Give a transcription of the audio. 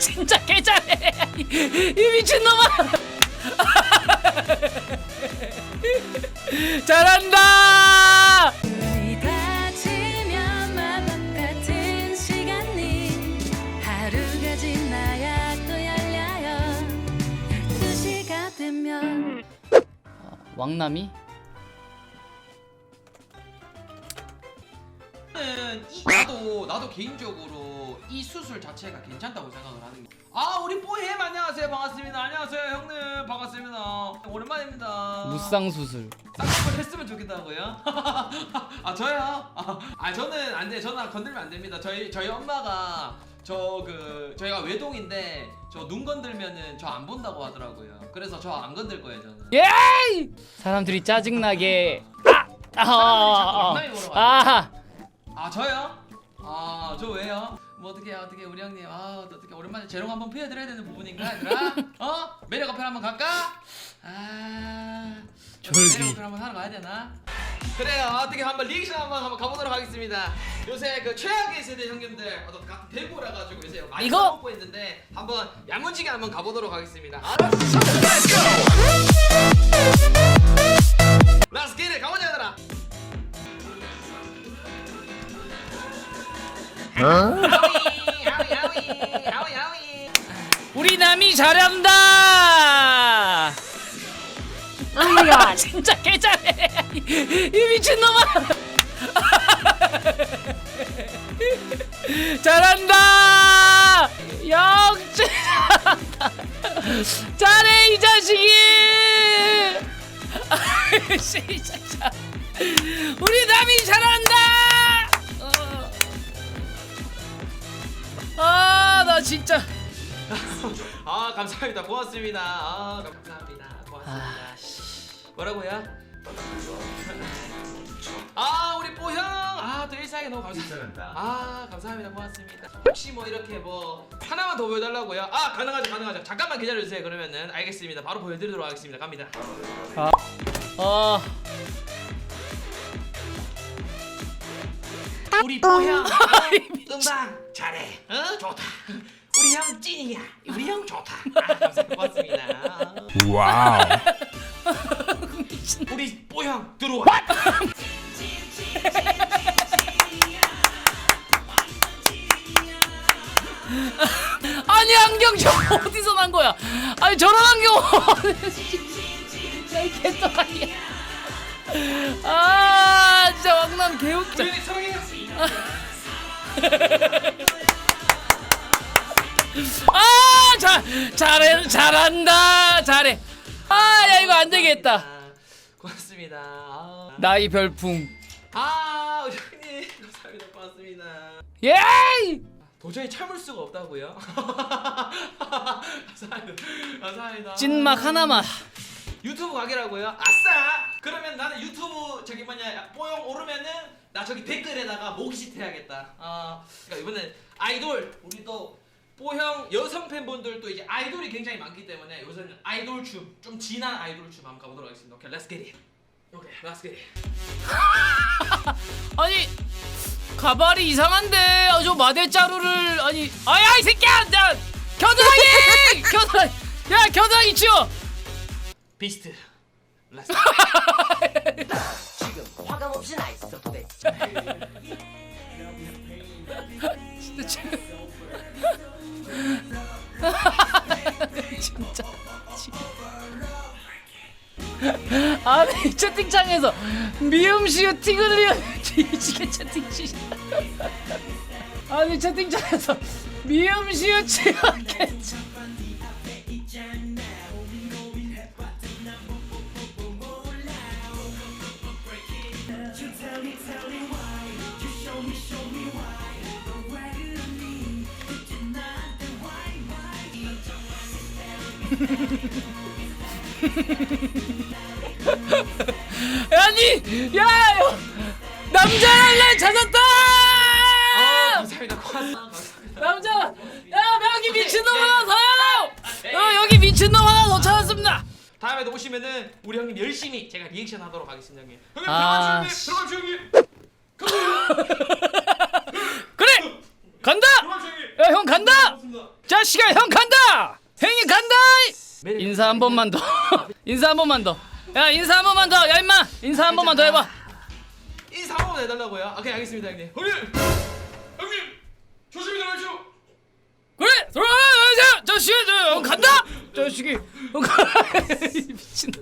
진짜 개 잘해. 이 미친놈아. 잘한다. 눈이 닫히면 마법 같은 시간이 하루가 지나야 또 열려요. 12시가 되면. 왕남이 나도 나도 개인적으로 이 수술 자체가 괜찮다고 생각을 하는 게. 아 우리 뽀햄 안녕하세요 반갑습니다 안녕하세요 형님 반갑습니다 오랜만입니다. 무쌍 수술 쌍꺼풀 했으면 좋겠다고요? 아 저요? 아, 아 저는 안 돼. 저는 건들면 안 됩니다. 저희 저희 엄마가 저 그 저희가 외동인데 저 눈 건들면은 저 안 본다고 하더라고요. 그래서 저 안 건들 거예요 저는. 예이 사람들이 짜증나게 아! 아! 사람들이 자꾸 아! 아 저요? 아 저 왜요? 뭐 어떻게 어떻게 우리 형님 아 어떻게 오랜만에 재롱 한번 피해드려야 되는 부분인가 얘들아? 어? 매력 어필 한번 갈까? 아 졸기. 매력 어필 한번 하러 가야 되나? 그래요 어떻게 한번 리액션 한번 한번 가보도록 하겠습니다 요새 그 최악의 세대 형님들 어떤 같은 대구라 가지고 요새 많이 이거? 먹고 있는데 한번 야무지게 한번 가보도록 하겠습니다 아, Let's get it 가보자 우리 남이 잘한다! 아 진짜 개 잘해. 이, 이 미친놈아! 잘한다! 역시 잘한다. 잘해 이 자식이! 아이씨, 이 자식. 우리 남이 잘 진짜. 아 감사합니다. 고맙습니다. 아 감사합니다. 고맙습니다. 뭐라고요? 아 우리 뽀형! 아또 일상에 너무 감사합니다 아 감사합니다. 고맙습니다. 혹시 뭐 이렇게 뭐 하나만 더 보여달라고요? 아 가능하죠 가능하죠. 잠깐만 기다려주세요 그러면은. 알겠습니다. 바로 보여드리도록 하겠습니다. 갑니다. 어 우리 뽀형 어? 음방 잘해. 어? 좋다 우리 형 찐이야. 우리 형 좋다. 아 감사합니다 고맙습니다. 와우. 우리 뽀형 들어와. 아니 안경 저 어디서 난 거야? 아니 저런 안경 개떡아니야 아 진짜 왕남 개웃겨. 우리 사랑해요 아잘 잘해 잘한다 잘해 아 야 이거 안 되겠다 아, 고맙습니다. 아, 나이 별풍 아 우리 형님 감사합니다. 고맙습니다. 예이 도저히 참을 수가 없다고요? 감사합니다. 감사합니다. 찐막 하나만 유튜브 가게라고요? 아싸! 그러면 나는 유튜브 저기 뭐냐 뽀용 오르면은 나 저기 댓글에다가 모기짓 해야겠다. 아 그러니까 이번엔 아이돌 우리 또 뽀형 여성 팬분들도 이제 아이돌이 굉장히 많기 때문에 요새는 아이돌 춤 좀 진한 아이돌 춤 한번 가보도록 하겠습니다. 오케이, 렛츠 겟 잇. 오케이, 잇. 아니 가발이 이상한데. 아, 저 마대자루를 아니 아야 이 새끼야! 야 겨드랑이! 겨드랑이! 야 겨드랑이 치워! 비스트. 렛츠 지금 화감 없이 나 있어 도대체. 진짜 지금 진짜. 지- 아니 채팅창에서 미음시우 티그리어 뒤지게 채팅 치 아니 채팅창에서 미음시우 치게 아니 야 이거 남자랄래 찾았다 아. 남자 야 여기 미친놈 하나 더요 어, 여기 미친놈 하나 더 찾았습니다 다음에도 오시면은 우리 형님 열심히 제가 리액션 하도록 하겠습니다 형님. 형님 아, 형님. 씨. 들어가주세요 형님. 그래 간다 들어가주세요 형님. 야 형 간다 고맙습니다. 자식아 형 간다 인사 한 번만 더. 인사 한 번만 더 야 인사 한 번만 더 야 임마. 인사 한 번만 더 해봐. 인사 한 번만 해달라고요? 아, 오케이 알겠습니다 형님. 형님! 형님! 조심히 들어가시오! 그래! 들어가자 자식아 저형 간다! 형 가-